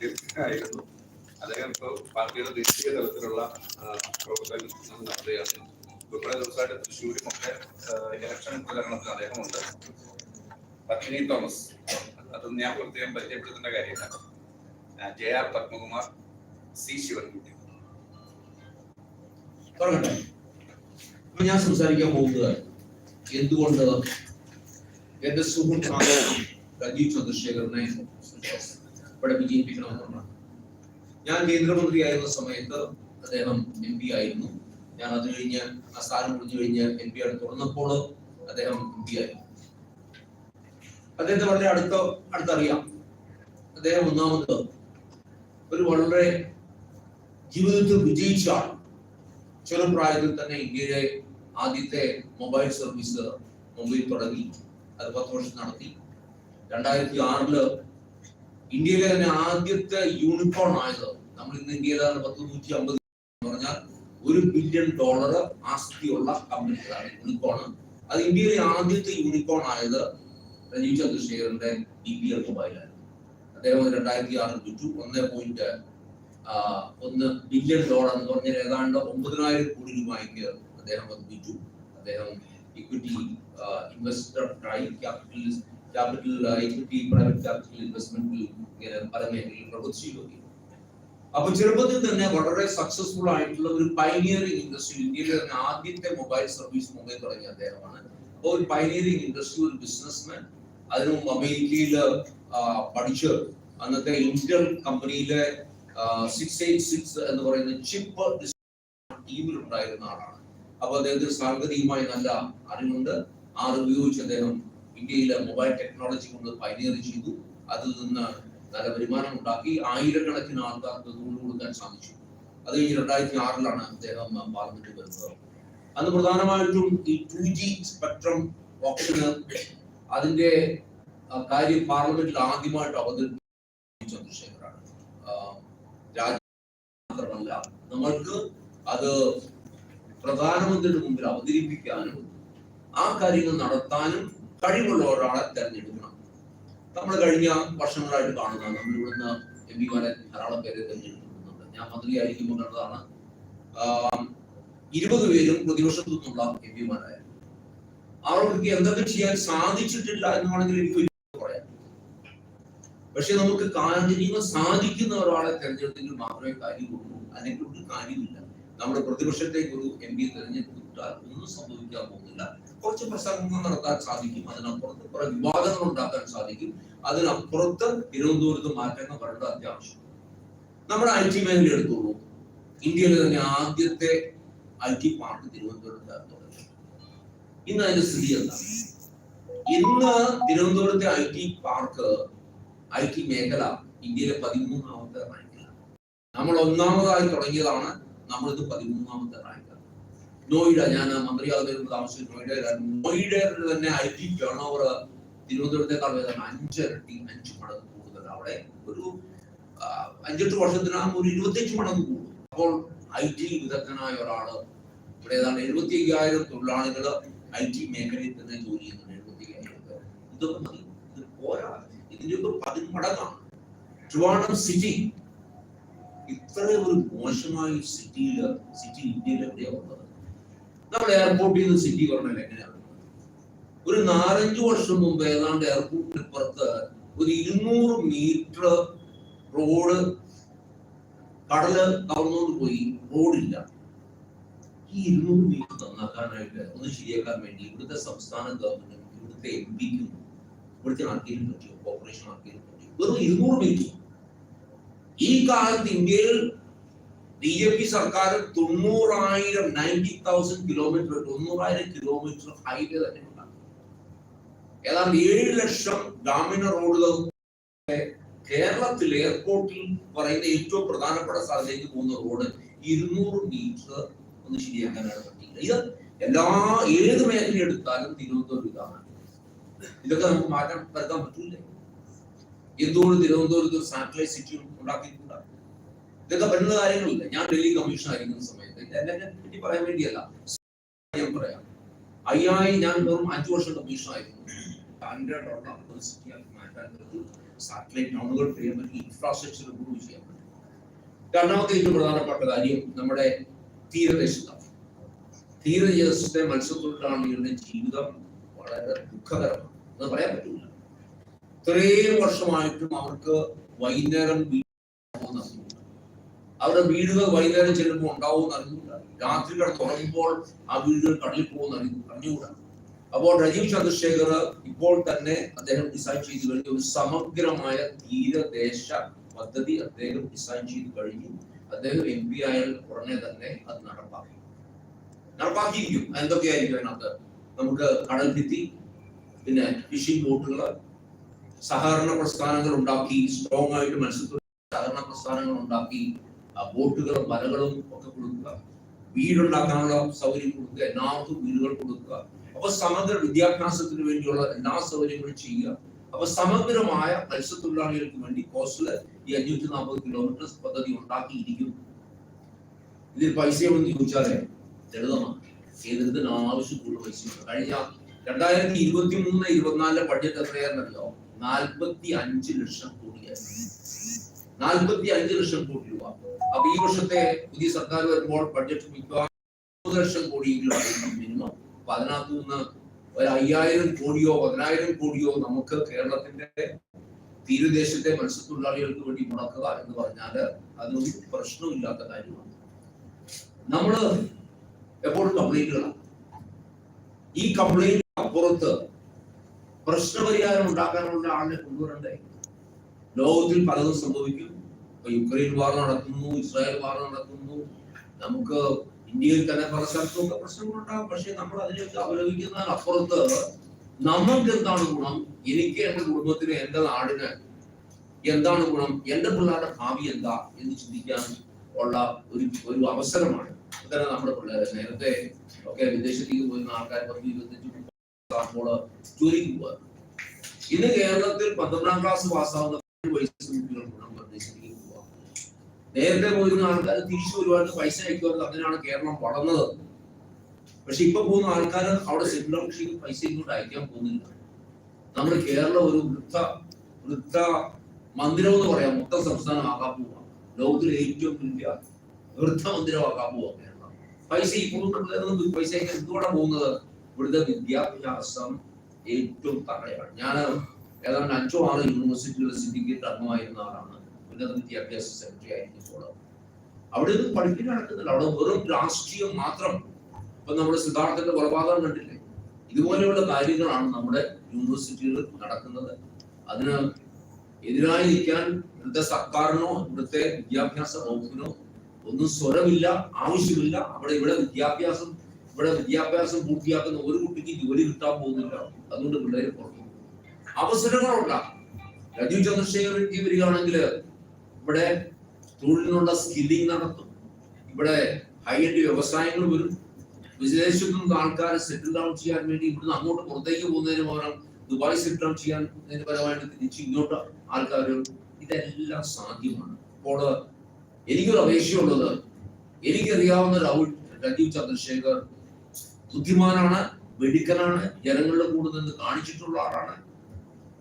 ദീർഘായിരുന്നു അദ്ദേഹം ഇപ്പോൾ പാർട്ടിയുടെ ദേശീയ തലത്തിലുള്ള പ്രവർത്തനം നടത്തുകയാണ് കുറേ ദിവസമായിട്ട് തൃശ്ശൂരും ഒക്കെ ഇലക്ഷൻ പ്രചരണത്തിന് അദ്ദേഹമുണ്ട്. പത്മിനി തോമസ് അത് ഞാൻ പ്രത്യേകം പരിചയപ്പെടുത്തേണ്ട കാര്യമില്ല. J R Padmakumar C Sivankutty. തുടങ്ങട്ടെ ഞാൻ സംസാരിക്കാൻ പോകുന്നത് എന്തുകൊണ്ട് എന്റെ സുഹൃത്താണ് രാജീവ് ചന്ദ്രശേഖരനെ ഇവിടെ വിജയിപ്പിക്കണമെന്നുള്ളതാണ് ഞാൻ കേന്ദ്രമന്ത്രിയായിരുന്ന സമയത്ത് അദ്ദേഹം എം പി ആയിരുന്നു. ഞാൻ അത് കഴിഞ്ഞ് ആ സ്ഥാനം കുറിച്ച് കഴിഞ്ഞ് എം പി ആണ് തുറന്നപ്പോൾ അദ്ദേഹം എം പി ആയിരുന്നു അദ്ദേഹത്തെ വളരെ അടുത്ത അടുത്തറിയാം. അദ്ദേഹം ഒന്നാമത് ഒരു വളരെ ജീവിതത്തിൽ വിജയിച്ച ആൾ. ചെറുപ്രായത്തിൽ തന്നെ ഇന്ത്യയിലെ ആദ്യത്തെ മൊബൈൽ സർവീസ് മുംബൈയിൽ തുടങ്ങി. അത് പത്ത് വർഷം നടത്തി. രണ്ടായിരത്തി ആറിൽ ഇന്ത്യയിലെ തന്നെ ആദ്യത്തെ യൂണിക്കോൺ ആയത് നമ്മൾ ഇന്ന് ഇന്ത്യയിലാണ് പത്ത് നൂറ്റി അമ്പത് പറഞ്ഞാൽ ഒരു ബില്യൺ ഡോളർ ആസ്തിയുള്ള കമ്പനികളാണ് യൂണിക്കോൺ അത് ഇന്ത്യയിലെ ആദ്യത്തെ യൂണിക്കോൺ ആയത് രജീവ് ചന്ദ്രശേഖരന്റെ ഡി പി എൽ മൊബൈലായിരുന്നു അദ്ദേഹം രണ്ടായിരത്തി ആറിൽ വിറ്റു. ഒന്ന് പോയിന്റ് ഒന്ന് ബില്യൺ ഡോളർ എന്ന് പറഞ്ഞാൽ ഏതാണ്ട് ഒമ്പതിനായിരം കോടി രൂപയ്ക്ക് അദ്ദേഹം അത് വിറ്റു. അദ്ദേഹം equity investor capital capital equity private capital ഇൻവെസ്റ്റ്മെന്റിൽ ഇങ്ങനെ പല മേഖലയിൽ പ്രവർത്തിച്ചു നോക്കി അപ്പൊ ചെറുപ്പത്തിൽ തന്നെ വളരെ സക്സസ്ഫുൾ ആയിട്ടുള്ള ഒരു പൈനിയറിംഗ് ഇൻഡസ്ട്രി ഇന്ത്യയിലെ തന്നെ ആദ്യത്തെ മൊബൈൽ സർവീസ് മുംബൈ തുടങ്ങിയ അദ്ദേഹമാണ്. അപ്പോൾ ഒരു പൈനിയറിംഗ് ഇൻഡസ്ട്രി ഒരു ബിസിനസ്മാൻ അതിനു മുമ്പ് അമേരിക്കയിൽ പഠിച്ച് അന്നത്തെ ഇന്റൽ കമ്പനിയിലെ സിക്സ് എയ്റ്റ് സിക്സ് എന്ന് പറയുന്ന ചിപ്പ് ടീമിൽ ഉണ്ടായിരുന്ന ആളാണ്. അപ്പൊ അദ്ദേഹത്തിന് സാങ്കേതികമായി നല്ല അറിവുണ്ട്. ആ ഉപയോഗിച്ച് അദ്ദേഹം ഇന്ത്യയിലെ മൊബൈൽ ടെക്നോളജി കൊണ്ട് പൈനിയർ ചെയ്തു. അതിൽ നിന്ന് നല്ല വരുമാനം ഉണ്ടാക്കി. ആയിരക്കണക്കിന് ആൾക്കാർക്ക് തൊഴിൽ കൊടുക്കാൻ സാധിച്ചു. അത് കഴിഞ്ഞ് രണ്ടായിരത്തി ആറിലാണ് അദ്ദേഹം പാർലമെന്റിൽ വരുന്നത്. അന്ന് പ്രധാനമായിട്ടും ഈ ടു ജി സ്പെക്ട്രം ഓപ്ഷന് അതിന്റെ കാര്യം പാർലമെന്റിൽ ആദ്യമായിട്ട് അവതരിപ്പിച്ച ചന്ദ്രശേഖരാണ്. മാത്രമല്ല നമ്മൾക്ക് അത് പ്രധാനമന്ത്രിയുടെ മുമ്പിൽ അവതരിപ്പിക്കാനും ആ കാര്യങ്ങൾ നടത്താനും കഴിവുള്ള ഒരാളെ തെരഞ്ഞെടുക്കണം നമ്മൾ കഴിഞ്ഞ വർഷങ്ങളായിട്ട് കാണുന്ന നമ്മൾ ഇവിടുന്ന് എം പിമാരെ ധാരാളം പേരെ തെരഞ്ഞെടുക്കുന്നുണ്ട്. ഞാൻ മന്ത്രിയായിരിക്കുമ്പോൾ കണ്ടതാണ് ഇരുപത് പേരും പ്രതിപക്ഷത്തു നിന്നുള്ള എം പിമാരായിരുന്നു അവർക്ക് എന്തൊക്കെ ചെയ്യാൻ സാധിച്ചിട്ടില്ല എന്ന് വേണമെങ്കിൽ എനിക്ക് പറയാം പക്ഷെ നമുക്ക് കാര്യങ്ങൾ സാധിക്കുന്ന ഒരാളെ തെരഞ്ഞെടുത്തെങ്കിൽ മാത്രമേ കാര്യമുള്ളൂ. അല്ലെങ്കിൽ ഒരു കാര്യമില്ല. നമ്മുടെ പ്രതിപക്ഷത്തേക്ക് ഒരു എം പി തെരഞ്ഞെടുത്തിട്ടാൽ ഒന്നും സംഭവിക്കാൻ പോകുന്നില്ല. കുറച്ച് പ്രസംഗങ്ങൾ നടത്താൻ സാധിക്കും. അതിനപ്പുറത്ത് കുറെ വിവാദങ്ങൾ ഉണ്ടാക്കാൻ സാധിക്കും. അതിനപ്പുറത്ത് തിരുവനന്തപുരത്ത് മാറ്റങ്ങൾ വരേണ്ട അത്യാവശ്യം. നമ്മുടെ ഐ ടി മേഖല എടുത്തോളൂ. ഇന്ത്യയിലെ തന്നെ ആദ്യത്തെ ഐ ടി പാർക്ക് തിരുവനന്തപുരത്ത് തുടങ്ങി ഇന്ന് അതിന്റെ സ്ഥിതി എന്താണ്? ഇന്ന് തിരുവനന്തപുരത്തെ I T park I T മേഖല ഇന്ത്യയിലെ പതിമൂന്നാമത്തെ റാങ്കിലാണ്. നമ്മൾ ഒന്നാമതായി തുടങ്ങിയതാണ് നമ്മളിത് പതിമൂന്നാമത്തെ റാങ്ക്. നോയിഡ ഞാൻ മന്ത്രിയാകുന്ന താമസിച്ചു നോയിഡയിലായിരുന്നു നോയിഡയിൽ തന്നെ ഐ ടി ടേൺ ഓവർ തിരുവനന്തപുരത്തേക്കാൾ വേദന അഞ്ചിരട്ടി അഞ്ച് മടങ്ങ് കൂടുതൽ അവിടെ ഒരു അഞ്ചെട്ട് വർഷത്തിനകം ഒരു ഇരുപത്തിയഞ്ച് മടങ്ങ് കൂടും. അപ്പോൾ ഐ ടി വിദഗ്ധനായ ഒരാൾ ഇവിടെ ഏതാണ്ട് എഴുപത്തി അയ്യായിരം തൊഴിലാളികൾ ഐ ടി മേഖലയിൽ തന്നെ ജോലി ചെയ്യുന്നുണ്ട്. എഴുപത്തി അയ്യായിരം പേർ. ഇതൊക്കെ മതി. ഇത് പോരാ. ഇതിന്റെ ഒരു പതിന്മടങ്ങാണ് സിറ്റി. ഇത്ര ഒരു മോശമായ സിറ്റിയിൽ സിറ്റി ഇന്ത്യയിൽ എവിടെയാ ഉള്ളത്? നമ്മൾ എയർപോർട്ടിൽ നിന്ന് സിറ്റി പറഞ്ഞാൽ എങ്ങനെയാണ് ഒരു നാലഞ്ചു വർഷം മുമ്പ് ഏതാണ്ട് എയർപോർട്ടിന് പുറത്ത് ഒരു ഇരുന്നൂറ് മീറ്റർ റോഡ് കടൽ കവർന്നുകൊണ്ട് പോയി. റോഡില്ല ഈ ഇരുന്നൂറ് മീറ്റർ നന്നാക്കാനായിട്ട് ഒന്ന് ശരിയാക്കാൻ വേണ്ടി ഇവിടുത്തെ സംസ്ഥാന ഗവൺമെന്റും ഇവിടുത്തെ എം പിക്കും ഇവിടുത്തെ ആർക്കെങ്കിലും പറ്റിയോ? കോർപ്പറേഷൻ ആർക്കെങ്കിലും പറ്റിയോ? വെറും ഇരുന്നൂറ് മീറ്റർ ഈ കാലത്ത് ഇന്ത്യയിൽ ബി ജെ പി സർക്കാർ തൊണ്ണൂറായിരം നയന്റി തൗസൻഡ് കിലോമീറ്റർ തൊണ്ണൂറായിരം കിലോമീറ്റർ ഹൈവേ തന്നെ ഉണ്ടാക്കി ഏതാണ്ട് ഏഴ് ലക്ഷം ഗ്രാമീണ റോഡുകൾ കേരളത്തിൽ എയർപോർട്ടിൽ പറയുന്ന ഏറ്റവും പ്രധാനപ്പെട്ട സ്ഥലത്തേക്ക് പോകുന്ന റോഡ് ഇരുന്നൂറ് മീറ്റർ ഒന്ന് ശരിയാക്കാനാണ് പറ്റിയത്. ഇത് എല്ലാ ഏത് മേഖല എടുത്താലും തിരുവനന്തപുരം ഇതാണ്. ഇതൊക്കെ നമുക്ക് മാറ്റം വരുത്താൻ പറ്റൂലേ എന്തുകൊണ്ട് തിരുവനന്തപുരത്ത് സാറ്റലൈറ്റ് സിറ്റി ഉണ്ടാക്കിയിട്ടുണ്ട്? ഇതൊക്കെ പറ്റുന്ന കാര്യങ്ങളില്ല. ഞാൻ ഡൽഹി കമ്മീഷൻ ആയിരിക്കുന്ന സമയത്ത് പറ്റി പറയാൻ വേണ്ടിയല്ല. ഞാൻ പറയാം. അയ്യായി ഞാൻ വെറും അഞ്ചു വർഷം കമ്മീഷൻ ആയിരുന്നു. സാറ്റലൈറ്റ് ഇൻഫ്രാസ്ട്രക്ചർ ഇമ്പ്രൂവ് ചെയ്യാൻ പറ്റും. രണ്ടാമത്തെ ഏറ്റവും പ്രധാനപ്പെട്ട കാര്യം നമ്മുടെ തീരദേശത്താണ്. തീരദേശത്തെ മത്സ്യത്തൊഴിലാളികളുടെ ജീവിതം വളരെ ദുഃഖകരമാണ്. അത് പറയാൻ പറ്റില്ല ഇത്രയും വർഷമായിട്ടും അവർക്ക് വൈകുന്നേരം. അവരുടെ വീടുകൾ വൈകുന്നേരം ചെല്ലുമ്പോൾ ഉണ്ടാവും അറിഞ്ഞുകൂടാ. രാത്രി കിടന്ന് ഉറങ്ങുമ്പോൾ ആ വീടുകൾ കടലിൽ പോകുന്ന അറിഞ്ഞുകൂടാ. അപ്പോൾ രജീവ് ചന്ദ്രശേഖർ ഇപ്പോൾ തന്നെ അദ്ദേഹം ഡിസൈൻ ചെയ്തു കഴിഞ്ഞു. ഒരു സമഗ്രമായ തീരദേശ പദ്ധതി അദ്ദേഹം ഡിസൈൻ ചെയ്തു കഴിഞ്ഞു. അദ്ദേഹം എം പി ആയാൽ ഉടനെ തന്നെ അത് നടപ്പാക്കി. നടപ്പാക്കിയിരിക്കും. എന്തൊക്കെയായിരിക്കും അതിനകത്ത്? നമുക്ക് കടൽ ഭിത്തി പിന്നെ ഫിഷിംഗ് ബോട്ടുകൾ സഹകരണ പ്രസ്ഥാനങ്ങൾ ഉണ്ടാക്കി സ്ട്രോങ് ആയിട്ട് മത്സ്യത്തൊഴിൽ സഹകരണ പ്രസ്ഥാനങ്ങൾ ഉണ്ടാക്കി ബോട്ടുകളും വലകളും ഒക്കെ കൊടുക്കുക. വീടുണ്ടാക്കാനുള്ള സൗകര്യം കൊടുക്കുക. എല്ലാവർക്കും വീടുകൾ കൊടുക്കുക. അപ്പൊ സമഗ്ര വിദ്യാഭ്യാസത്തിന് വേണ്ടിയുള്ള എല്ലാ സൗകര്യങ്ങളും ചെയ്യുക. അപ്പൊ സമഗ്രമായ മത്സ്യത്തൊഴിലാളികൾക്ക് വേണ്ടി കോസ്റ്റിൽ ഈ അഞ്ഞൂറ്റി നാൽപ്പത് കിലോമീറ്റർ പദ്ധതി ഉണ്ടാക്കിയിരിക്കും ഇതിൽ പൈസ എവിടെ ചോദിച്ചാലേ ലളിതമാണ്. കേന്ദ്രത്തിന് ആവശ്യമുള്ള പൈസയുണ്ട്. കഴിഞ്ഞ രണ്ടായിരത്തി ഇരുപത്തി മൂന്ന് ഇരുപത്തിനാലിലെ ബഡ്ജറ്റ് എത്രയാണെന്നറിയോ? നാൽപ്പത്തി അഞ്ച് ലക്ഷം കോടിയായിരുന്നു നാൽപ്പത്തി അഞ്ച് ലക്ഷം കോടി രൂപ. അപ്പൊ ഈ വർഷത്തെ പുതിയ സർക്കാർ വരുമ്പോൾ ബഡ്ജറ്റ് മിക്കവാറും ലക്ഷം കോടിയെങ്കിലും മിനിമം അപ്പൊ അതിനകത്ത് നിന്ന് ഒരു അയ്യായിരം കോടിയോ പതിനായിരം കോടിയോ നമുക്ക് കേരളത്തിന്റെ തീരദേശത്തെ മത്സ്യത്തൊഴിലാളികൾക്ക് വേണ്ടി മുടക്കുക എന്ന് പറഞ്ഞാൽ അതൊരു പ്രശ്നമില്ലാത്ത കാര്യമാണ്. നമ്മൾ എപ്പോഴും കംപ്ലൈന്റുകളാണ് ഈ കംപ്ലൈന്റ് അപ്പുറത്ത് പ്രശ്നപരിഹാരം ഉണ്ടാക്കാനുള്ള ആളിനെ കൊണ്ടുവരണ്ടേ? ലോകത്തിൽ പലതും സംഭവിക്കും. യുക്രൈൻ വാർ നടക്കുന്നു ഇസ്രായേൽ വാർ നടക്കുന്നു. നമുക്ക് ഇന്ത്യയിൽ തന്നെ പല സ്ഥലത്തുമൊക്കെ പ്രശ്നങ്ങളുണ്ടാകും പക്ഷെ നമ്മൾ അതിനെയൊക്കെ അവലംബിക്കുന്നതിന് അപ്പുറത്ത് നമുക്ക് എന്താണ് ഗുണം? എനിക്ക് എന്റെ കുടുംബത്തിന് എന്റെ നാടിന് എന്താണ് ഗുണം? എന്റെ പിള്ളേരുടെ ഭാവി എന്താ എന്ന് ചിന്തിക്കാൻ ഉള്ള ഒരു ഒരു അവസരമാണ് ഇതാണ് നമ്മുടെ പിള്ളേരെ. നേരത്തെ ഒക്കെ വിദേശത്തേക്ക് പോയിരുന്ന ആൾക്കാർ പത്ത് ഇരുപത്തഞ്ച് ജോലിക്ക് പോകാറ് ഇന്ന് കേരളത്തിൽ പന്ത്രണ്ടാം ക്ലാസ് പാസ്സാവുന്ന പതിനേഴ് വയസ്സ് കുട്ടികൾ ഗുണം വിദേശത്തേക്ക് പോകാം നേരത്തെ പോയിരുന്ന ആൾക്കാർ തിരിച്ചു ഒരുപാട് പൈസ അയക്കുമെന്ന് അതിനാണ് കേരളം വളർന്നത്. പക്ഷെ ഇപ്പൊ പോകുന്ന ആൾക്കാർ അവിടെ സെൻട്രൽ കൃഷിക്ക് പൈസ ഇങ്ങോട്ട് അയക്കാൻ പോകുന്നില്ല. നമ്മുടെ കേരളം ഒരു വൃദ്ധ വൃദ്ധ മന്ദിരം എന്ന് പറയാം. മൊത്തം സംസ്ഥാനം ആകാൻ പോവാ. ലോകത്തിലെ ഏറ്റവും വലിയ വൃദ്ധ മന്ദിരമാക്കാൻ പോവാ കേരളം. പൈസ പോകുന്ന പൈസ എന്തുകൊണ്ടാണ് പോകുന്നത്? ഇവിടുത്തെ വിദ്യാഭ്യാസം ഏറ്റവും തറയാണ്. ഞാൻ ഏതാണ്ട് അഞ്ചോ ആറ് യൂണിവേഴ്സിറ്റികളുടെ സിൻഡിക്കേറ്റ് അംഗമായിരുന്ന ആളാണ്. ഉന്നത വിദ്യാഭ്യാസ സെക്രട്ടറി ആയിരിക്കുമ്പോൾ അവിടെ ഒന്നും പഠിപ്പിക്കാൻ നടക്കുന്നില്ല. അവിടെ വെറും രാഷ്ട്രീയം മാത്രം. ഇപ്പൊ നമ്മുടെ സിദ്ധാർത്ഥന്റെ കൊലപാതകം കണ്ടില്ലേ? ഇതുപോലെയുള്ള കാര്യങ്ങളാണ് നമ്മുടെ യൂണിവേഴ്സിറ്റികളിൽ നടക്കുന്നത്. അതിന് എതിരായി നിൽക്കാൻ ഇവിടുത്തെ സർക്കാരിനോ ഇവിടുത്തെ വിദ്യാഭ്യാസ വകുപ്പിനോ ഒന്നും സ്വരമില്ല ആവശ്യമില്ല. അവിടെ ഇവിടെ വിദ്യാഭ്യാസം ഇവിടെ വിദ്യാഭ്യാസം പൂർത്തിയാക്കുന്ന ഒരു കുട്ടിക്ക് ജോലി കിട്ടാൻ പോകുന്നില്ല. അതുകൊണ്ട് പിള്ളേരെ പുറത്തു. അവസരങ്ങളുണ്ടാകും. രാജീവ് ചന്ദ്രശേഖരൻ വരികയാണെങ്കിൽ ഇവിടെ തൊഴിലിനുള്ള സ്കില്ലിംഗ് നടത്തും. ഇവിടെ ഹൈ എൻഡ് വ്യവസായങ്ങൾ വരും. വിദേശത്തു നിന്ന് ആൾക്കാരെ സെറ്റിൽ ഡൗൺ ചെയ്യാൻ വേണ്ടി ഇവിടുന്ന് അങ്ങോട്ട് പുറത്തേക്ക് പോകുന്നതിന് പകരം ദുബായ് സെറ്റിൽ ഡൗൺ ചെയ്യാൻ പരമായിട്ട് തിരിച്ച് ഇങ്ങോട്ട് ആൾക്കാർ. ഇതെല്ലാം സാധ്യമാണ്. അപ്പോൾ എനിക്കൊരു അപേക്ഷയുള്ളത് എനിക്കറിയാവുന്ന രാജീവ് ചന്ദ്രശേഖർ ബുദ്ധിമാനാണ് വെടിക്കനാണ് ജനങ്ങളുടെ കൂടെ നിന്ന് കാണിച്ചിട്ടുള്ള ആളാണ്.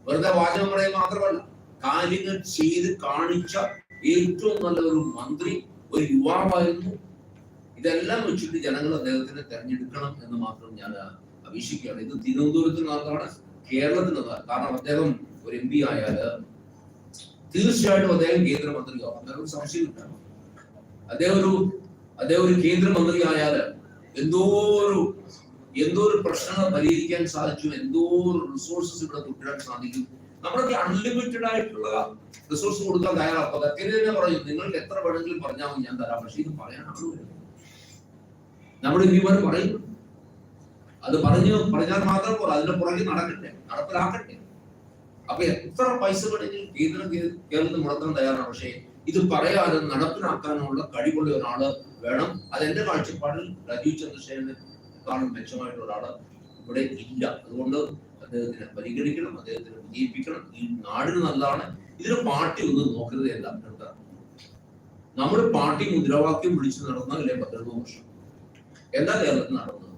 വെറുതെ വാചകം പറയാൻ മാത്രമല്ല കാര്യങ്ങൾ ചെയ്ത് കാണിച്ച ഏറ്റവും നല്ല ഒരു മന്ത്രി ഒരു യുവാവായിരുന്നു. ഇതെല്ലാം വെച്ചിട്ട് ജനങ്ങൾ അദ്ദേഹത്തിനെ തെരഞ്ഞെടുക്കണം എന്ന് മാത്രം ഞാൻ അപേക്ഷിക്കുകയാണ്. ഇത് തിരുവനന്തപുരത്തിന് അകത്താണ് കേരളത്തിനകത്താണ് കാരണം അദ്ദേഹം ഒരു എം പി ആയാൽ തീർച്ചയായിട്ടും അദ്ദേഹം കേന്ദ്രമന്ത്രിയാവും അങ്ങനെ ഒരു സംശയമില്ല അദ്ദേഹം ഒരു അദ്ദേഹം ഒരു കേന്ദ്രമന്ത്രി ആയാൽ എന്തോ ഒരു എന്തോ ഒരു പ്രശ്നങ്ങൾ പരിഹരിക്കാൻ സാധിച്ചു. എന്തോ റിസോഴ്സസ് ഇവിടെ കൊണ്ടുവരാൻ സാധിക്കും. നമ്മളൊക്കെ അൺലിമിറ്റഡ് ആയിട്ടുള്ള റിസോഴ്സ് കൊടുക്കാൻ അപ്പൊ അതൊക്കെ തന്നെ പറയും നിങ്ങൾക്ക് എത്ര വേണമെങ്കിലും പറഞ്ഞാൽ മതി ഞാൻ തരാം. പക്ഷെ ഇത് പറയാൻ നമ്മുടെ ഹ്യൂമൻ പറയും അത് പറഞ്ഞു പറഞ്ഞാൽ മാത്രം പോരാ അതിന്റെ പുറകെ നടക്കട്ടെ നടപ്പിലാക്കട്ടെ. അപ്പൊ എത്ര പൈസ വേണമെങ്കിലും കേന്ദ്രം കേരളത്തിൽ മുടക്കാൻ തയ്യാറാണ്. പക്ഷേ ഇത് പറയാനും നടപ്പിലാക്കാനുള്ള കഴിവുള്ള ഒരാൾ വേണം. അതെന്റെ കാഴ്ചപ്പാടിൽ രാജീവ് ചന്ദ്രശേഖരനെ കാണും മെച്ചമായിട്ടുള്ള ഒരാൾ ഇവിടെ ഇല്ല. അതുകൊണ്ട് അദ്ദേഹത്തിനെ പരിഗണിക്കണം അദ്ദേഹത്തിനെ വിജയിപ്പിക്കണം. ഈ നാടിന് നല്ലതാണ്. ഇതിന് പാർട്ടി ഒന്നും നോക്കരുത് അല്ല നമ്മുടെ പാർട്ടി മുദ്രാവാക്യം വിളിച്ചു നടന്നല്ലേ പതിനൊന്ന് വർഷം എന്താ കേരളത്തിൽ നടന്നത്?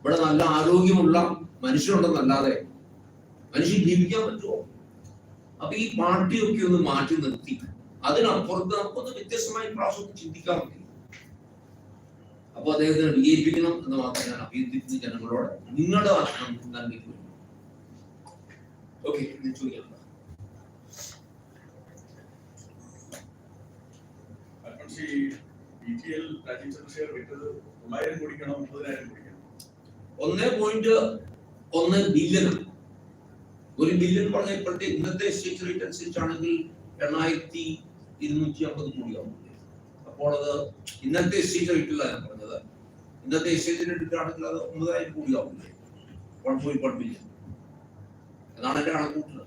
ഇവിടെ നല്ല ആരോഗ്യമുള്ള മനുഷ്യരുണ്ടെന്നല്ലാതെ മനുഷ്യൻ ജീവിക്കാൻ പറ്റുമോ അപ്പൊ ഈ പാർട്ടിയൊക്കെ ഒന്ന് മാറ്റി നിർത്തി. അതിനപ്പുറത്ത് നമുക്കൊന്ന് വ്യത്യസ്തമായി പ്രാവശ്യം ചിന്തിക്കാൻ പറ്റും. അപ്പൊ അദ്ദേഹത്തിന് വിജയിപ്പിക്കണം എന്ന് മാത്രം ഞാൻ അഭ്യർത്ഥിക്കുന്ന ജനങ്ങളോട് നിങ്ങളുടെ ഭക്ഷണം നൽകി ഓക്കെ ചോദിക്കാം. ഒന്ന് പോയിന്റ് ഒന്ന് ബില്യൺ. ഒരു ബില്യൺ പറഞ്ഞ ഇപ്പോഴത്തെ ഇന്നത്തെ എക്സ്ചേഞ്ച് റേറ്റ് അനുസരിച്ചാണെങ്കിൽ എണ്ണായിരത്തി ഇരുന്നൂറ്റി അമ്പത് കോടിയാവും. അപ്പോൾ അത് ഇന്നത്തെ എക്സ്ചേഞ്ച് റേറ്റില്ല ഞാൻ പറഞ്ഞത്. ഇന്നത്തെ എക്സ്ചേഞ്ച് റേറ്റ് ആണെങ്കിൽ അത് ഒമ്പതായിരം കോടിയാവില്ലേ വൺ പോയിന്റ് വൺ ബില്യൺ എന്നാണ് എന്റെ കണക്കൂട്ടുന്നത്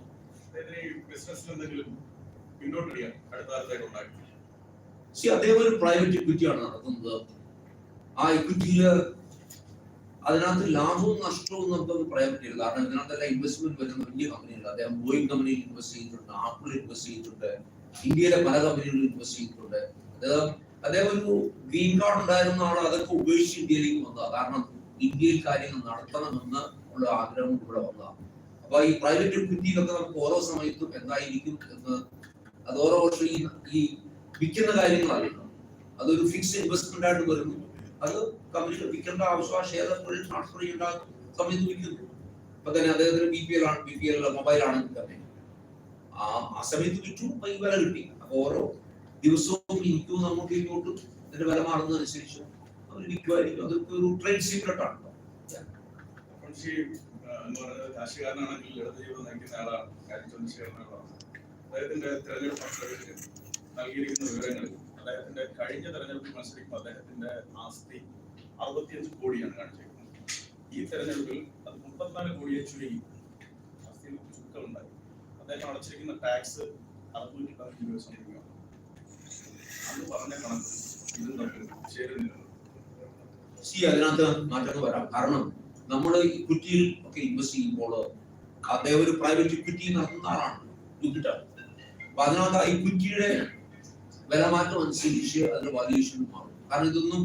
അദ്ദേഹം ഒരു പ്രൈവറ്റ് ഇക്വിറ്റിയാണ് നടത്തുന്നത് ആ ഇക്വിറ്റിയിൽ അതിനകത്ത് ലാഭവും നഷ്ടവും നമുക്ക് പറയാൻ പറ്റില്ല കാരണം ഇതിനകത്തെല്ലാം ഇൻവെസ്റ്റ്മെന്റ് വരുന്ന വലിയ കമ്പനികൾ അദ്ദേഹം ബോയിങ് കമ്പനിയിൽ ഇൻവെസ്റ്റ് ചെയ്തിട്ടുണ്ട് ആപ്പിൾ ഇൻവെസ്റ്റ് ചെയ്തിട്ടുണ്ട് ഇന്ത്യയിലെ പല കമ്പനികളിൽ ഇൻവെസ്റ്റ് ചെയ്തിട്ടുണ്ട്. അദ്ദേഹം ഒരു ഗ്രീൻ കാർഡ് ഉണ്ടായിരുന്ന ആൾ അതൊക്കെ ഉപേക്ഷിച്ച് ഇന്ത്യയിലേക്ക് വന്നതാണ് കാരണം ഇന്ത്യയിൽ കാര്യങ്ങൾ നടത്തണമെന്ന് ഉള്ള ആഗ്രഹം ഇവിടെ വന്നതാണ് അപ്പൊ ഈ പ്രൈവറ്റ് ഇക്വിറ്റിയിലൊക്കെ നമുക്ക് ഓരോ സമയത്തും എന്തായിരിക്കും എന്ന് അത് ഓരോ വർഷം ഈ ഈ വിൽക്കുന്ന അറിയണം. അതൊരു ഫിക്സ്ഡ് ഇൻവെസ്റ്റ്മെന്റ് ആയിട്ട് വരുന്നു. അത് കമ്പനിക്ക് വിൽക്കേണ്ട ആവശ്യം ഷെയർ ട്രാൻസ്ഫർ ചെയ്യേണ്ട സമയത്ത് വിൽക്കുന്നു. ഇപ്പൊ തന്നെ അദ്ദേഹത്തിന് ബി പി എൽ ആണ് ബി പി എൽ മൊബൈൽ ആണെങ്കിൽ തന്നെ. ആ സമയത്ത് വിറ്റു അപ്പൊ വില കിട്ടി. അപ്പൊ ഓരോ ദിവസവും എനിക്കും നമുക്ക് ഇങ്ങോട്ടും ഇതിന്റെ വില മാറുന്നതനുസരിച്ച് അവർ വിൽക്കുമായിരിക്കും അതൊക്കെ ഒരു ട്രേഡ് സീക്രട്ട് ആണ്. കഴിഞ്ഞ തെരഞ്ഞെടുപ്പിൽ മത്സരിക്കുമ്പോൾ അദ്ദേഹത്തിന്റെ ആസ്തി അറുപത്തിയഞ്ച് കോടിയാണ് കാണിച്ചിരിക്കുന്നത്. ഈ തെരഞ്ഞെടുപ്പിൽ അത് മുപ്പത്തിനാല് കോടിയെ ചുരുങ്ങി. ആസ്തിയിൽ ചുരുക്കമുണ്ടായി അദ്ദേഹം അടച്ചിരിക്കുന്ന ടാക്സ് അറുന്നൂറ്റി പതിനഞ്ച് രൂപ സമീപമാണ് കണക്ക് സി അതിനകത്ത് മാറ്റങ്ങൾ വരാം. കാരണം നമ്മൾ ഇക്വിറ്റിയിൽ ഒക്കെ ഇൻവെസ്റ്റ് ചെയ്യുമ്പോൾ അദ്ദേഹം ഒരു പ്രൈവറ്റ് ഇക്വിറ്റി നടത്തുന്ന ആളാണ്. ജൂപ്പിറ്റർ അപ്പൊ അതിനകത്ത് ആ ഇക്വിറ്റിയുടെ വില മാറ്റം അനുസരിച്ച് അതിന്റെ വാല്യൂഷൻ മാറും. കാരണം ഇതൊന്നും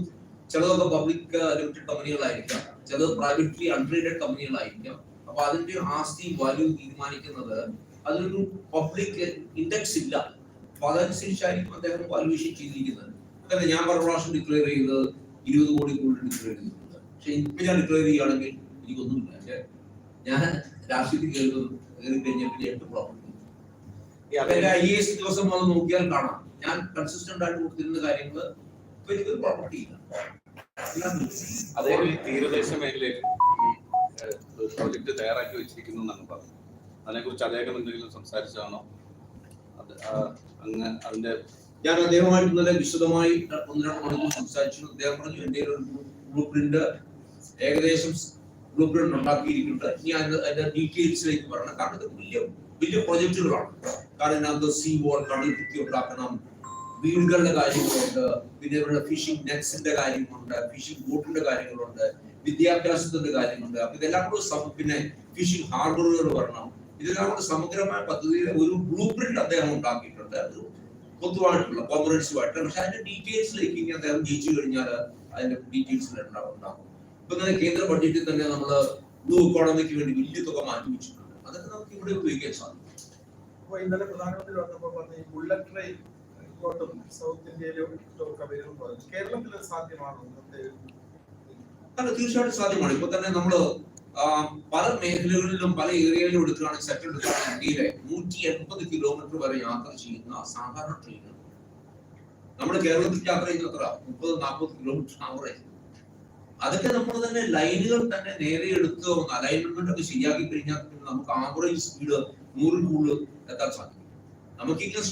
ചിലതൊക്കെ പബ്ലിക് ലിമിറ്റഡ് കമ്പനികളായിരിക്കാം ചിലത് പ്രൈവറ്റ്ലി അൺട്രേഡഡ് കമ്പനികളായിരിക്കാം അപ്പൊ അതിന്റെ ആസ്തി വാല്യൂ തീരുമാനിക്കുന്നത് അതിനൊരു പബ്ലിക് ഇൻഡെക്സ് ഇല്ല. അതനുസരിച്ചായിരിക്കും അദ്ദേഹം വാല്യൂഷൻ ചെയ്തിരിക്കുന്നത് അങ്ങനെ ഞാൻ പറഞ്ഞ പ്രാവശ്യം ഡിക്ലെയർ ചെയ്തത് ഇരുപത് കോടി കൂടുതൽ ഡിക്ലെയർ ചെയ്തിട്ടുണ്ട്. പക്ഷെ ഇപ്പൊ ഞാൻ ഡിക്ലെയർ ചെയ്യുകയാണെങ്കിൽ എനിക്കൊന്നുമില്ല. പക്ഷെ ഞാൻ രാഷ്ട്രീയത്തിൽ കയറുന്നത് കയറി കഴിഞ്ഞാൽ പിന്നെ എട്ട് പ്രോപ്പർട്ടി അതായത് ഐ എസ് ദിവസം വന്ന് നോക്കിയാൽ കാണാം. ഞാൻ കൺസിസ്റ്റന്റ് ആയിട്ട് കൊടുത്തിരുന്ന കാര്യങ്ങൾ ഇപ്പൊ എനിക്കൊരു പ്രോപ്പർട്ടി ഇല്ല. ഈ തീരദേശ മേഖലയിൽ പ്രോജക്ട് തയ്യാറാക്കി വെച്ചിരിക്കുന്നു എന്നാണ് പറഞ്ഞത്. അതിനെക്കുറിച്ച് അദ്ദേഹം എന്തെങ്കിലും സംസാരിച്ചതാണോ? അതിന്റെ ഞാൻ അദ്ദേഹവുമായിട്ട് ഇന്നലെ വിശദമായി ഒന്ന് രണ്ട് മണിക്കൂർ സംസാരിച്ചു അദ്ദേഹം പറഞ്ഞു എന്റെ ഒരു ബ്ലൂ പ്രിന്റ് ഏകദേശം ബ്ലൂ പ്രിന്റ് ഉണ്ടാക്കിയിരിക്കുന്നുണ്ട്. ഇനി അതിന്റെ ഡീറ്റെയിൽസിലേക്ക് പറയണം കാരണം ഇത് വലിയ വലിയ പ്രൊജക്ടുകളാണ് കാരണം ഇതിനകത്ത് സീ വോൾ കടൽ കുത്തി ഉണ്ടാക്കണം. വീടുകളുടെ കാര്യങ്ങളുണ്ട്. പിന്നെ ഇവരുടെ ഫിഷിംഗ് നെറ്റ്സിന്റെ കാര്യങ്ങളുണ്ട്. ഫിഷിംഗ് ബോട്ടിന്റെ കാര്യങ്ങളുണ്ട്. വിദ്യാഭ്യാസത്തിന്റെ കാര്യങ്ങളുണ്ട്. അപ്പൊ ഇതെല്ലാം കൂടെ പിന്നെ ഫിഷിംഗ് ഹാർബറുകൾ വരണം. ഇതെല്ലാം കൂടെ സമഗ്രമായ പദ്ധതിയുടെ ഒരു ബ്ലൂ പ്രിന്റ് അദ്ദേഹം ഉണ്ടാക്കിയിട്ടുണ്ട്. അത് പൊതുവായിട്ടുള്ള കോമ്പറേറ്റീവ് ആയിട്ട് പക്ഷെ അതിന്റെ ഡീറ്റെയിൽസിലേക്ക് ഇനി അദ്ദേഹം ജയിച്ചു കഴിഞ്ഞാൽ അതിന്റെ ഡീറ്റെയിൽസ് ഉണ്ടാകും ഇപ്പൊ തന്നെ കേന്ദ്ര ബഡ്ജറ്റിൽ തന്നെ നമ്മൾ ബ്ലൂ ഇക്കോണമിക്ക് വേണ്ടി വലിയ തുക മാറ്റി വെച്ചിട്ടുണ്ട്. അതൊക്കെ നമുക്ക് ഇവിടെ ഉപയോഗിക്കാൻ സാധിക്കും. അപ്പൊ ഇന്നലെ പ്രധാനമന്ത്രി വന്നപ്പോൾ പറഞ്ഞ ഈ ബുള്ളറ്റ് ട്രെയിൻ ഇങ്ങോട്ടും സൗത്ത് ഇന്ത്യയിലും ഒക്കെ വരും കേരളത്തിൽ സാധ്യമാണോ? അല്ല തീർച്ചയായിട്ടും സാധ്യമാണ്. ഇപ്പൊ തന്നെ നമ്മൾ പല മേഖലകളിലും പല ഏരിയകളിലും എടുക്കുകയാണെങ്കിൽ സെക്ടർ എടുക്കുകയാണെങ്കിൽ ഇന്ത്യയിലെ നൂറ്റി എൺപത് കിലോമീറ്റർ വരെ യാത്ര ചെയ്യുന്ന സാധാരണ ട്രെയിനുകൾ നമ്മുടെ കേരളത്തിൽ യാത്ര ചെയ്യുന്ന എത്ര മുപ്പത് നാൽപ്പത് കിലോമീറ്റർ ആവറേജ് അതൊക്കെ നമ്മൾ തന്നെ ലൈനുകൾ തന്നെ നേരെ എടുത്ത് അലൈൻമെന്റ് ഒക്കെ ശരിയാക്കി കഴിഞ്ഞാൽ പിന്നെ നമുക്ക് ആവറേജ് സ്പീഡ് നൂറിൽ കൂടുതൽ എത്താൻ സാധിക്കും. നമുക്കിങ്ങനെ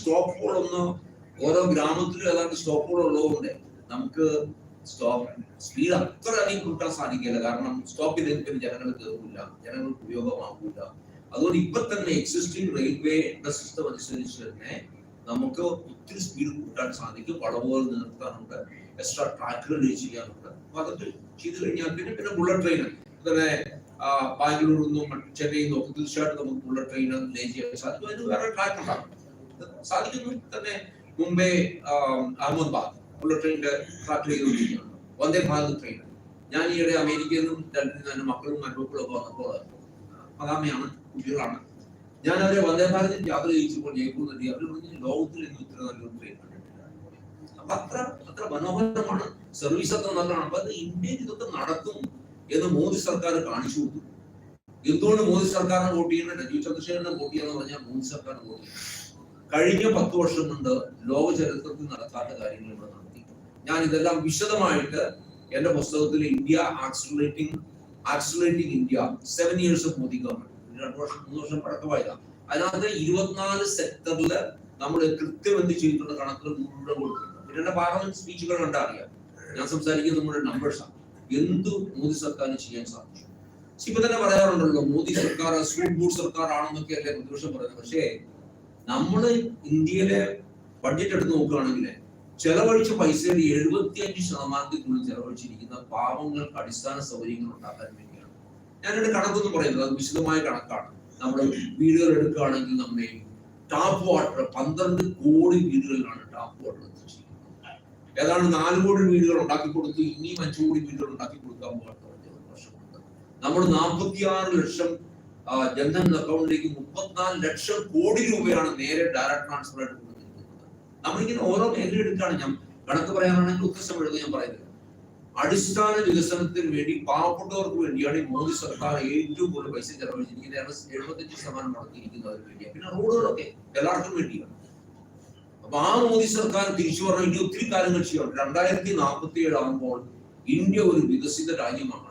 ഒന്ന് ഓരോ ഗ്രാമത്തിലും ഏതാണ്ട് സ്റ്റോപ്പുകൾ ഉള്ളതുകൊണ്ട് നമുക്ക് സ്റ്റോപ്പ് സ്പീഡ് അത്ര അധികം കൂട്ടാൻ സാധിക്കില്ല കാരണം സ്റ്റോപ്പ് ചെയ്തതിന് പിന്നെ ജനങ്ങൾ കയറില്ല ജനങ്ങൾക്ക് ഉപയോഗമാകില്ല അതുകൊണ്ട് ഇപ്പൊ തന്നെ എക്സിസ്റ്റിംഗ് റെയിൽവേയുടെ സിസ്റ്റം അനുസരിച്ച് തന്നെ നമുക്ക് ഒത്തിരി സ്പീഡ് കൂട്ടാൻ സാധിക്കും. വളവുകൾ നിർത്താനുണ്ട്. എക്സ്ട്രാ ട്രാക്കുകൾ ചെയ്യാനുണ്ട്. അപ്പൊ അതൊക്കെ ചെയ്തു കഴിഞ്ഞാൽ പിന്നെ പിന്നെ ബുള്ളറ്റ് ട്രെയിൻ ആ, ബാംഗ്ലൂരിൽ നിന്നും ചെന്നൈയിൽ നിന്നും ഒക്കെ തീർച്ചയായിട്ടും നമുക്ക് ബുള്ളറ്റ് ട്രെയിൻ ലേ ചെയ്യാൻ സാധിക്കും. അതിന് വേറെ ട്രാക്ക് ഉണ്ടാകും. സാധിക്കുന്നു തന്നെ മുംബൈ അഹമ്മദാബാദ്. ബുള്ളറ്റ് ട്രെയിനിന്റെ ട്രാക്ക് ചെയ്തുകൊണ്ടിരിക്കുകയാണ് വന്ദേ ഭാരത് ട്രെയിൻ ഞാൻ ഈയിടെ അമേരിക്കയിൽ നിന്നും ലണ്ടനിൽ നിന്ന് മക്കളും മരുമക്കളും ഒക്കെ വന്നപ്പോൾ പതാമയാണ് കുട്ടികളാണ്. ഞാൻ അവരെ വന്ദേ ഭാരതിൽ യാത്ര ചെയ്യിച്ചപ്പോൾ ജയ്പൂർ നദി അവർ പറഞ്ഞു ലോകത്തിൽ ഇന്ന് ഇത്ര നല്ലൊരു ട്രെയിൻ അപ്പൊ അത്ര അത്ര മനോഹരമാണ്. സർവീസ് അത്ര നല്ലതാണ്. അപ്പൊ അത് ഇന്ത്യയിൽ ഇതൊക്കെ നടക്കും എന്ന് മോദി സർക്കാർ കാണിച്ചു കൊടുത്തു. എന്തുകൊണ്ട് മോദി സർക്കാരിനെ വോട്ട് ചെയ്യണം രജീവ് ചന്ദ്രശേഖരനെ വോട്ട് ചെയ്യാന്ന് പറഞ്ഞാൽ മോദി സർക്കാരിനെ വോട്ട് ചെയ്യണം. കഴിഞ്ഞ പത്ത് വർഷം കൊണ്ട് ലോക ചരിത്രത്തിൽ നടക്കാത്ത കാര്യങ്ങൾ ഇവിടെ നടത്തി ഞാൻ ഇതെല്ലാം വിശദമായിട്ട് എന്റെ പുസ്തകത്തിൽ India accelerating accelerating India seven years of Modi government രണ്ടു വർഷം മൂന്ന് വർഷം പഴക്കമായതാണ് അതിനകത്ത് ഇരുപത്തിനാല് സെക്ടറിൽ നമ്മൾ കൃത്യം എന്ത് ചെയ്തിട്ടുള്ള കണക്കുകൾ മുഴുവൻ കൊടുത്തിട്ടുണ്ട്. പിന്നെ എന്റെ പാർലമെന്റ് സ്പീച്ചുകൾ കണ്ടാൽ അറിയാം. ഞാൻ സംസാരിക്കുന്നത് നമ്മുടെ നമ്പേഴ്സാണ് എന്തു മോദി സർക്കാരിന് ചെയ്യാൻ സാധിച്ചു? ഇപ്പൊ തന്നെ പറയാറുണ്ടല്ലോ മോദി സർക്കാർ സ്വീറ്റ് ബോർഡ് സർക്കാർ ആണെന്നൊക്കെ അല്ലേ പ്രതിപക്ഷം പറയുന്നത്. പക്ഷേ നമ്മൾ ഇന്ത്യയിലെ ബഡ്ജറ്റ് എടുത്ത് നോക്കുകയാണെങ്കിൽ ചെലവഴിച്ച പൈസയുടെ എഴുപത്തിയഞ്ച് ശതമാനത്തിനുള്ളിൽ ചെലവഴിച്ചിരിക്കുന്ന പാവങ്ങൾക്ക് അടിസ്ഥാന സൗകര്യങ്ങൾ ഉണ്ടാക്കാൻ വേണ്ടിയാണ്. എന്റെ കണക്കൊന്നും പറയുന്നത് അത് വിശദമായ കണക്കാണ്. നമ്മൾ വീടുകൾ എടുക്കുകയാണെങ്കിൽ നമ്മുടെ ടാപ്പ് വാട്ടർ പന്ത്രണ്ട് കോടി വീടുകളിലാണ് ടാപ്പ് വാട്ടർ എത്തിച്ചിരിക്കുന്നത് ഏതാണ്ട് നാല് കോടി വീടുകൾ ഉണ്ടാക്കി കൊടുത്തു ഇനിയും അഞ്ചു കോടി വീടുകൾ ഉണ്ടാക്കി കൊടുക്കാൻ വർഷമുണ്ട്. നമ്മൾ നാൽപ്പത്തിയാറ് ലക്ഷം ആ, ജൻധൻ അക്കൗണ്ടിലേക്ക് മുപ്പത്തിനാല് ലക്ഷം കോടി രൂപയാണ് നേരെ ഡയറക്ട് ട്രാൻസ്ഫർ ആയിട്ട് നമ്മളിങ്ങനെ ഓരോ മേഖല എടുക്കുകയാണ് ഞാൻ കണക്ക് പറയാനാണെങ്കിൽ ഉത്തരം എഴുതുക ഞാൻ പറയുന്നത്. അടിസ്ഥാന വികസനത്തിന് വേണ്ടി പാവപ്പെട്ടവർക്ക് വേണ്ടിയാണ് ഈ മോദി സർക്കാർ ഏറ്റവും കൂടുതൽ പൈസ ചെലവഴിച്ചിരിക്കുന്നത്. എഴുപത്തഞ്ച് ശതമാനം നടത്തിയിരിക്കുന്നതിന് വേണ്ടിയാണ്. പിന്നെ റോഡുകളൊക്കെ എല്ലാവർക്കും വേണ്ടിയാണ്. അപ്പൊ ആ മോദി സർക്കാർ തിരിച്ചു പറഞ്ഞ ഇനി ഒത്തിരി കാര്യങ്ങൾ ചെയ്യണം രണ്ടായിരത്തി നാൽപ്പത്തി ഏഴ് ആകുമ്പോൾ ഇന്ത്യ ഒരു വികസിത രാജ്യമാണ്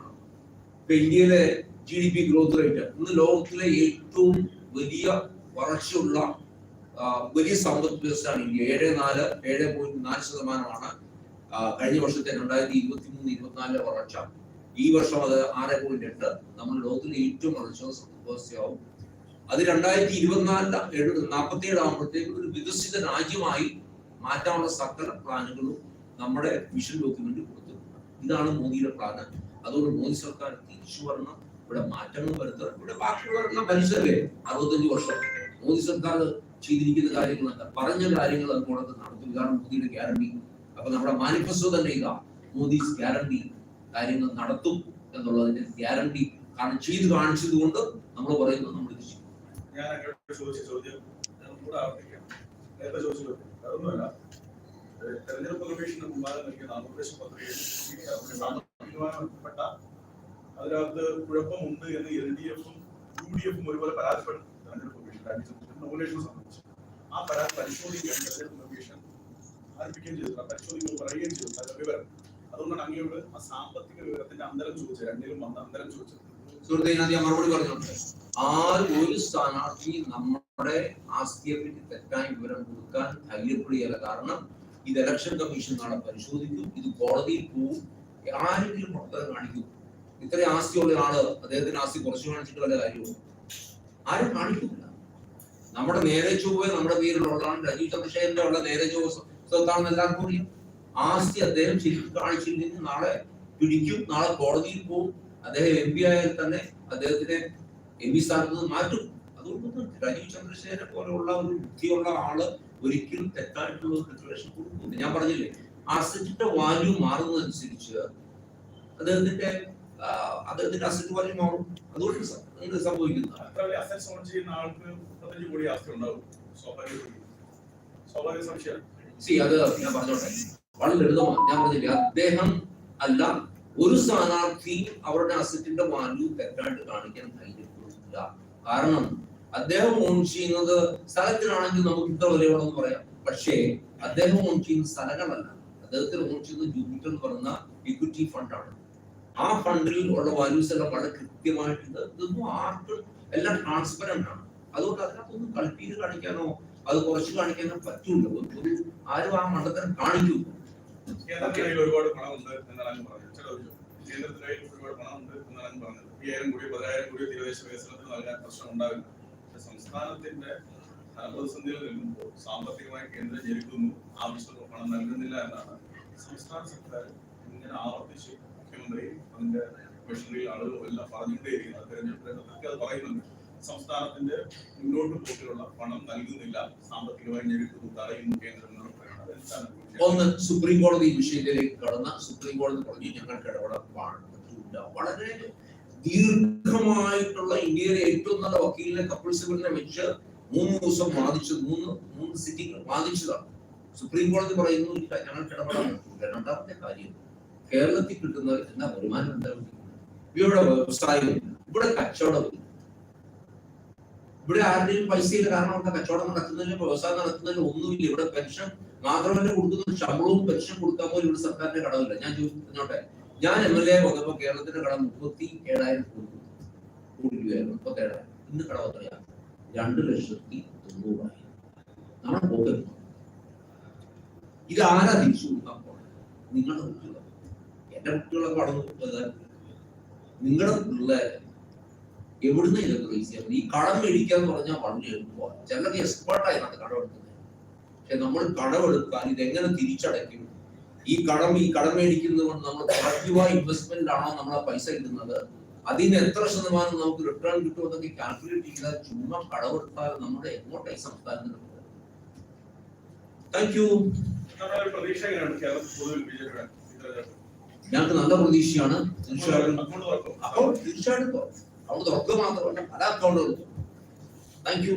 ഇപ്പൊ ഇന്ത്യയിലെ G D P growth rate ഇന്ന് ലോകത്തിലെ ഏറ്റവും വലിയ വളർച്ചയുള്ള വലിയ സമ്പദ് വ്യവസ്ഥയാണ് ഇന്ത്യ. ഏഴ് നാല് ഏഴ് പോയിന്റ് നാല് ശതമാനമാണ് കഴിഞ്ഞ വർഷത്തെ രണ്ടായിരത്തി ഇരുപത്തി മൂന്ന് ഇരുപത്തിനാലിലെ വളർച്ച. ഈ വർഷം അത് ആറ് പോയിന്റ് എട്ട്. നമ്മൾ ലോകത്തിലെ ഏറ്റവും വളർച്ച വ്യവസ്ഥയാവും അത് രണ്ടായിരത്തി ഇരുപത്തിനാലിലെ എഴുപത് നാൽപ്പത്തി ഏഴ് ആകുമ്പോഴത്തേക്കും ഒരു വികസിത രാജ്യമായി മാറ്റാനുള്ള സകല പ്ലാനുകളും നമ്മുടെ വിഷൻ ഡോക്യുമെന്റ് കൊടുത്തു ഇതാണ് മോദിയുടെ പ്ലാന് അതുകൊണ്ട് മോദി സർക്കാർ തിരിച്ചു വരണം. ഇവിടെ മാറ്റങ്ങൾ വരുത്തണം. ഇവിടെ ബാക്കിയുള്ളവരെല്ലാം മനുഷ്യരല്ലേ അറുപത്തഞ്ച് വർഷം. മോദി സർക്കാർ ചെയ്തിരിക്കുന്ന കാര്യങ്ങളല്ല പറഞ്ഞ കാര്യങ്ങൾ അതുകൊണ്ടൊക്കെ നടത്തും ഇതാണ് മോദിയുടെ ഗ്യാരണ്ടി അപ്പൊ നമ്മുടെ മാനിഫെസ്റ്റോ തന്നെ ഇതാ. മോദീസ് ഗ്യാരണ്ടി കാര്യങ്ങൾ നടത്തും എന്നുള്ളതിന്റെ ഗ്യാരണ്ടി കാരണം ചെയ്ത് കാണിച്ചത് കൊണ്ട് നമ്മൾ പറയുന്നത് നമ്മൾ ഇത് ചെയ്യും. തെരഞ്ഞെടുപ്പ് കമ്മീഷന് മുമ്പാകെ നൽകിയ നാമനിർദ്ദേശ പത്രികയിൽ അതിനകത്ത് കുഴപ്പമുണ്ട് എന്ന് എൽ ഡി എഫും യു ഡി എഫും ഒരുപോലെ പരാതിപ്പെടുന്നു തെരഞ്ഞെടുപ്പ് കമ്മീഷൻ. നോമിനേഷൻ സംബന്ധിച്ച്. ആ പരാതി പരിശോധിക്കാൻ തെരഞ്ഞെടുപ്പ് കമ്മീഷൻ ആരംഭിക്കുകയും ചെയ്തു ആ പരിശോധിക്കുമ്പോൾ പറയുകയും ചെയ്തിട്ടുണ്ട്. അതിന്റെ വിവരം. അതുകൊണ്ടാണ് അങ്ങയോട് ആ സാമ്പത്തിക വിവരത്തിന്റെ അന്തരം ചോദിച്ചത്. രണ്ടിലും വന്ന അന്തരം ചോദിച്ചത്. സുഹൃത്തെ ഞാൻ മറുപടി പറഞ്ഞോട്ടെ? ആരും ഒരു സ്ഥാനാർത്ഥി നമ്മുടെ ആസ്തിയെ പറ്റി തെറ്റായ വിവരം കൊടുക്കാൻ ധൈര്യപ്പെടുകയല്ല കാരണം ഇത് ഇലക്ഷൻ കമ്മീഷൻ നാളെ പരിശോധിക്കും. ഇത് കോടതിയിൽ പോവും. ആരെങ്കിലും പുറത്തത് കാണിക്കും. ഇത്രയും ആസ്തിയുള്ള ആൾ അദ്ദേഹത്തിന് ആസ്തി കുറച്ച് കാണിച്ചിട്ട് വല്ല കാര്യവും ആരും കാണിക്കില്ല നമ്മുടെ നേരെ ചൊവ്വ നമ്മുടെ പേരിലുള്ളതാണ് രാജീവ് ചന്ദ്രശേഖരന്റെ ഉള്ള നേരെ ചൊവ്വ സ്വ- സ്വത്താണെന്ന് എല്ലാവർക്കും അറിയാം. ആസ്തി അദ്ദേഹം ശരിക്കും കാണിച്ചില്ലെങ്കിൽ നാളെ പിടിക്കും. നാളെ കോടതിയിൽ പോകും അദ്ദേഹം എം പി ആയാൽ തന്നെ അദ്ദേഹത്തിനെ എം പി സ്ഥാനത്ത് നിന്ന് മാറ്റും. അതുകൊണ്ട് രാജീവ് ചന്ദ്രശേഖരനെ പോലെയുള്ള ഒരു ബുദ്ധിയുള്ള ആൾ ഒരിക്കലും തെറ്റായിട്ടുള്ള ഡിക്ലറേഷൻ കൊടുക്കില്ല ഞാൻ പറഞ്ഞില്ലേ അസറ്റിന്റെ വാല്യൂ മാറുന്നതനുസരിച്ച് അദ്ദേഹത്തിന്റെ അദ്ദേഹത്തിന്റെ അസറ്റ് വാല്യൂ മാറും. അതുകൊണ്ട് സംഭവിക്കുന്നത്. മുപ്പത്തഞ്ച് കോടി ആസ്തി ഉണ്ടാവും സ്വാഭാവിക സ്വാഭാവിക സംശയം. സി അത് ഞാൻ പറഞ്ഞോട്ടെ. വളരെ ലളിതമാണ്. ഞാൻ പറഞ്ഞില്ല അദ്ദേഹം അല്ല ഒരു സ്ഥാനാർത്ഥി അവരുടെ അസറ്റിന്റെ വാല്യൂ തെറ്റായിട്ട് കാണിക്കാൻ ധൈര്യപ്പെടുന്നില്ല കാരണം അദ്ദേഹം ഓൺ ചെയ്യുന്നത് സ്ഥലത്തിനാണെങ്കിൽ നമുക്ക് ഇത്ര വിലയുള്ളതെന്ന് പറയാം. പക്ഷേ അദ്ദേഹം ഓൺ ചെയ്യുന്ന സ്ഥലങ്ങളല്ല. അദ്ദേഹത്തിന് ഓൺ ചെയ്യുന്നത് ജൂപ്പിറ്റർ എന്ന് പറയുന്ന ഇക്വിറ്റി ഫണ്ടാണ് ആ ഫണ്ടിൽ ഉള്ള വാല്യൂസ് എല്ലാം വളരെ കൃത്യമായിട്ട് ഇത് ആർക്കും എല്ലാം ട്രാൻസ്പെറന്റ് ആണ്. അതുകൊണ്ട് അതിനകത്തൊന്നും കളിപ്പീര് കാണിക്കാനോ അത് കുറച്ച് കാണിക്കാനോ പറ്റൂല. ആരും ആ മണ്ഡലം കാണിക്കൂ ഒരുപാട് പണമുണ്ട് എന്നാണ് പറഞ്ഞത്. ചില കയ്യിൽ ഒരുപാട് പണമുണ്ട് എന്നാണ് പറഞ്ഞത്. അയ്യായിരം കോടി പതിനായിരം കോടി തീരദേശ വികസനത്തിന് നൽകാൻ പ്രശ്നം ഉണ്ടാവില്ല. സംസ്ഥാനത്തിന്റെ നിൽക്കുമ്പോൾ സാമ്പത്തികമായി കേന്ദ്രം ജനിക്കുന്നു ആവശ്യമുള്ള പണം നൽകുന്നില്ല എന്നാണ് സംസ്ഥാന സർക്കാർ ഇങ്ങനെ ആവർത്തിച്ച് മുഖ്യമന്ത്രി അതിന്റെ മിഷണറി ആളുകളും എല്ലാം പറഞ്ഞുകൊണ്ടേയിരിക്കുന്നത്. തെരഞ്ഞെടുപ്പ് രംഗത്തൊക്കെ അത് പറയുന്നുണ്ട്. സംസ്ഥാനത്തിന്റെ മുന്നോട്ട് പോക്കിലുള്ള പണം നൽകുന്നില്ല. സാമ്പത്തികമായി ഞെരുക്കുന്നു. തടയുന്നു കേന്ദ്രം ഒന്ന് സുപ്രീം കോടതി വിഷയത്തിലേക്ക് കടന്ന സുപ്രീം കോടതി പറഞ്ഞു ഞങ്ങൾക്ക് ഇടപെടാൻ പാടില്ല വളരെ ദീർഘമായിട്ടുള്ള ഇന്ത്യയിലെ ഏറ്റവും നല്ല വക്കീലിനെ കപിൽ സിബലിനെ വെച്ച് മൂന്ന് ദിവസം വാദിച്ചു. മൂന്ന് മൂന്ന് സിറ്റിംഗ് വാദിച്ചതാണ്. സുപ്രീം കോടതി പറയുന്നു ഇല്ല ഞങ്ങൾക്ക് ഇടപെടാൻ പറ്റില്ല രണ്ടാമത്തെ കാര്യം കേരളത്തിൽ കിട്ടുന്ന എന്താ വരുമാനം ഉണ്ടാവും ഇവിടെ വ്യവസായം ഇവിടെ കച്ചവടമില്ല ഇവിടെ ആരുടെയും പൈസയില്ല കാരണം അവിടെ കച്ചവടം നടത്തുന്നതിന് വ്യവസായം നടത്തുന്നതിന് ഒന്നുമില്ല. ഇവിടെ പെൻഷൻ മാത്രമല്ല കൊടുക്കുന്ന ശമ്പളവും പെൻഷൻ കൊടുക്കാൻ പോലും ഇവിടെ സർക്കാരിന്റെ കടമില്ല. ഞാൻ ചോദിച്ചോട്ടെ ഞാൻ എം എൽ എ വന്നപ്പോ കേരളത്തിന്റെ കടം മുപ്പത്തി ഏഴായിരം കോടി കോടി രൂപയായിരുന്നു മുപ്പത്തി ഏഴായിരം ഇന്ന് കടം എത്രയാ? രണ്ട് ലക്ഷത്തി തൊണ്ണൂറായിരം. നമ്മുടെ പോകരുത് ഇത് ആരാ തിരിച്ചു കൊടുക്കാൻ പോകണം നിങ്ങളുടെ കുട്ടികൾ എന്റെ കുട്ടികളൊക്കെ കടന്നു നിങ്ങളുടെ പിള്ളേരെ എവിടുന്ന് ഇതൊക്കെ റേസ് ചെയ്യാൻ ഈ കടം മേടിക്കാന്ന് പറഞ്ഞാൽ വളരെ എളുപ്പമാണ് ചിലർക്ക് എക്സ്പേർട്ടായി അത് കടം എടുക്കുന്നത്. പക്ഷെ നമ്മൾ കടമെടുക്കാൻ ഇതെങ്ങനെ തിരിച്ചടയ്ക്കും? ഈ കടം ഈ കടം മേടിക്കുന്നത് കൊണ്ട് നമ്മൾ പ്രൊഡക്റ്റീവായ ഇൻവെസ്റ്റ്മെന്റ് ആണോ നമ്മളെ പൈസ ഇടുന്നത് അതിന് എത്ര ശതമാനം നമുക്ക് റിട്ടേൺ കിട്ടും എന്നൊക്കെ കാൽക്കുലേറ്റ് ചെയ്താൽ ചുമ്മാ കടമെടുത്താൽ നമ്മുടെ എങ്ങോട്ടായി സംസ്ഥാനത്തിന് താങ്ക് യു ഞങ്ങൾക്ക് നല്ല പ്രതീക്ഷയാണ്. തീർച്ചയായിട്ടും. അപ്പോൾ തീർച്ചയായിട്ടും അവിടെ തുറക്കുക മാത്രമല്ല പല അക്കൗണ്ടുകളും താങ്ക് യു